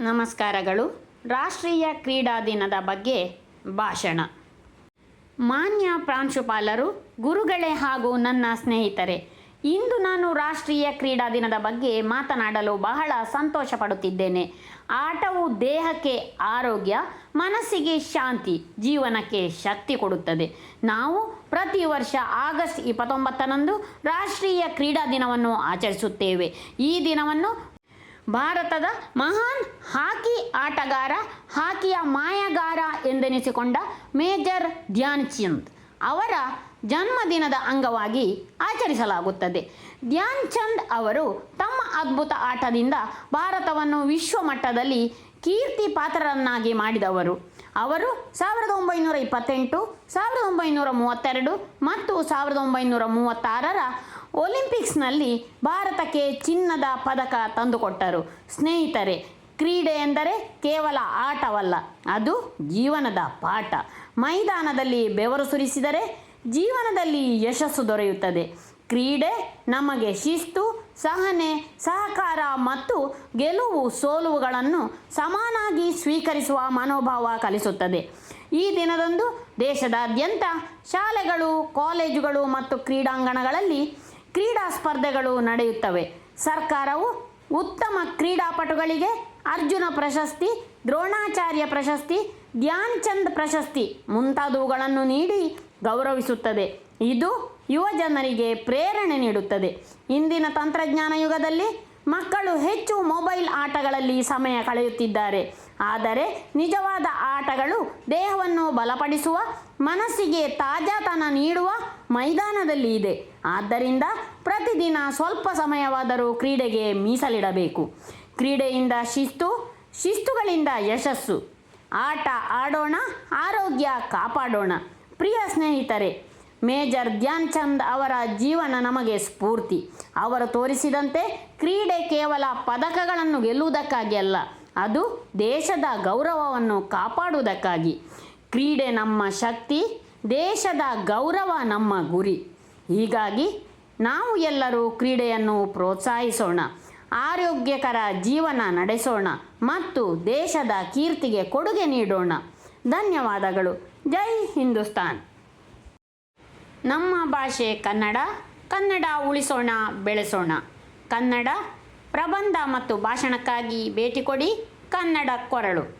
ನಮಸ್ಕಾರಗಳು. ರಾಷ್ಟ್ರೀಯ ಕ್ರೀಡಾ ದಿನದ ಬಗ್ಗೆ ಭಾಷಣ. ಮಾನ್ಯ ಪ್ರಾಂಶುಪಾಲರು, ಗುರುಗಳೇ ಹಾಗೂ ನನ್ನ ಸ್ನೇಹಿತರೆ, ಇಂದು ನಾನು ರಾಷ್ಟ್ರೀಯ ಕ್ರೀಡಾ ದಿನದ ಬಗ್ಗೆ ಮಾತನಾಡಲು ಬಹಳ ಸಂತೋಷ ಪಡುತ್ತಿದ್ದೇನೆ ಆಟವು ದೇಹಕ್ಕೆ ಆರೋಗ್ಯ, ಮನಸ್ಸಿಗೆ ಶಾಂತಿ, ಜೀವನಕ್ಕೆ ಶಕ್ತಿ ಕೊಡುತ್ತದೆ. ನಾವು ಪ್ರತಿ ವರ್ಷ ಆಗಸ್ಟ್ ಇಪ್ಪತ್ತೊಂಬತ್ತರಂದು ರಾಷ್ಟ್ರೀಯ ಕ್ರೀಡಾ ದಿನವನ್ನು ಆಚರಿಸುತ್ತೇವೆ. ಈ ದಿನವನ್ನು ಭಾರತದ ಮಹಾನ್ ಹಾಕಿ ಆಟಗಾರ, ಹಾಕಿಯ ಮಾಯಗಾರ ಎಂದೆನಿಸಿಕೊಂಡ ಮೇಜರ್ ಧ್ಯಾನ್ ಚಂದ್ ಅವರ ಜನ್ಮದಿನದ ಅಂಗವಾಗಿ ಆಚರಿಸಲಾಗುತ್ತದೆ. ಧ್ಯಾನ್ ಚಂದ್ ಅವರು ತಮ್ಮ ಅದ್ಭುತ ಆಟದಿಂದ ಭಾರತವನ್ನು ವಿಶ್ವಮಟ್ಟದಲ್ಲಿ ಕೀರ್ತಿ ಪಾತ್ರರನ್ನಾಗಿ ಮಾಡಿದವರು. ಅವರು ಸಾವಿರದ ಒಂಬೈನೂರ ಇಪ್ಪತ್ತೆಂಟು, ಸಾವಿರದ ಒಂಬೈನೂರ ಮೂವತ್ತೆರಡು ಮತ್ತು ಸಾವಿರದ ಒಂಬೈನೂರ ಮೂವತ್ತಾರರ ಒಲಿಂಪಿಕ್ಸ್ನಲ್ಲಿ ಭಾರತಕ್ಕೆ ಚಿನ್ನದ ಪದಕ ತಂದುಕೊಟ್ಟರು. ಸ್ನೇಹಿತರೆ, ಕ್ರೀಡೆ ಎಂದರೆ ಕೇವಲ ಆಟವಲ್ಲ, ಅದು ಜೀವನದ ಪಾಠ. ಮೈದಾನದಲ್ಲಿ ಬೆವರು ಸುರಿಸಿದರೆ ಜೀವನದಲ್ಲಿ ಯಶಸ್ಸು ದೊರೆಯುತ್ತದೆ. ಕ್ರೀಡೆ ನಮಗೆ ಶಿಸ್ತು, ಸಹನೆ, ಸಹಕಾರ ಮತ್ತು ಗೆಲುವು ಸೋಲುವುಗಳನ್ನು ಸಮಾನಾಗಿ ಸ್ವೀಕರಿಸುವ ಮನೋಭಾವ ಕಲಿಸುತ್ತದೆ. ಈ ದಿನದಂದು ದೇಶದಾದ್ಯಂತ ಶಾಲೆಗಳು, ಕಾಲೇಜುಗಳು ಮತ್ತು ಕ್ರೀಡಾಂಗಣಗಳಲ್ಲಿ ಕ್ರೀಡಾ ಸ್ಪರ್ಧೆಗಳು ನಡೆಯುತ್ತವೆ. ಸರ್ಕಾರವು ಉತ್ತಮ ಕ್ರೀಡಾಪಟುಗಳಿಗೆ ಅರ್ಜುನ ಪ್ರಶಸ್ತಿ, ದ್ರೋಣಾಚಾರ್ಯ ಪ್ರಶಸ್ತಿ ಧ್ಯಾನ್ ಚಂದ್ ಪ್ರಶಸ್ತಿ ಮುಂತಾದವುಗಳನ್ನು ನೀಡಿ ಗೌರವಿಸುತ್ತದೆ. ಇದು ಯುವ ಜನರಿಗೆ ಪ್ರೇರಣೆ ನೀಡುತ್ತದೆ. ಇಂದಿನ ತಂತ್ರಜ್ಞಾನ ಯುಗದಲ್ಲಿ ಮಕ್ಕಳು ಹೆಚ್ಚು ಮೊಬೈಲ್ ಆಟಗಳಲ್ಲಿ ಸಮಯ ಕಳೆಯುತ್ತಿದ್ದಾರೆ. ಆದರೆ ನಿಜವಾದ ಆಟಗಳು ದೇಹವನ್ನು ಬಲಪಡಿಸುವ, ಮನಸ್ಸಿಗೆ ತಾಜಾತನ ನೀಡುವ ಮೈದಾನದಲ್ಲಿ ಇದೆ. ಆದ್ದರಿಂದ ಪ್ರತಿದಿನ ಸ್ವಲ್ಪ ಸಮಯವಾದರೂ ಕ್ರೀಡೆಗೆ ಮೀಸಲಿಡಬೇಕು. ಕ್ರೀಡೆಯಿಂದ ಶಿಸ್ತು, ಶಿಸ್ತುಗಳಿಂದ ಯಶಸ್ಸು. ಆಟ ಆಡೋಣ, ಆರೋಗ್ಯ ಕಾಪಾಡೋಣ. ಪ್ರಿಯ ಸ್ನೇಹಿತರೆ, ಮೇಜರ್ ಧ್ಯಾನ್ ಚಂದ್ ಅವರ ಜೀವನ ನಮಗೆ ಸ್ಫೂರ್ತಿ. ಅವರು ತೋರಿಸಿದಂತೆ ಕ್ರೀಡೆ ಕೇವಲ ಪದಕಗಳನ್ನು ಗೆಲ್ಲುವುದಕ್ಕಾಗಿ ಅಲ್ಲ, ಅದು ದೇಶದ ಗೌರವವನ್ನು ಕಾಪಾಡುವುದಕ್ಕಾಗಿ. ಕ್ರೀಡೆ ನಮ್ಮ ಶಕ್ತಿ, ದೇಶದ ಗೌರವ ನಮ್ಮ ಗುರಿ. ಹೀಗಾಗಿ ನಾವು ಎಲ್ಲರೂ ಕ್ರೀಡೆಯನ್ನು ಪ್ರೋತ್ಸಾಹಿಸೋಣ, ಆರೋಗ್ಯಕರ ಜೀವನ ನಡೆಸೋಣ ಮತ್ತು ದೇಶದ ಕೀರ್ತಿಗೆ ಕೊಡುಗೆ ನೀಡೋಣ. ಧನ್ಯವಾದಗಳು. ಜೈ ಹಿಂದೂಸ್ತಾನ್. ನಮ್ಮ ಭಾಷೆ ಕನ್ನಡ ಕನ್ನಡ ಉಳಿಸೋಣ, ಬೆಳೆಸೋಣ. ಕನ್ನಡ ಪ್ರಬಂಧ ಮತ್ತು ಭಾಷಣಕ್ಕಾಗಿ ಭೇಟಿ ಕೊಡಿ ಕನ್ನಡ ಕೊರಳು.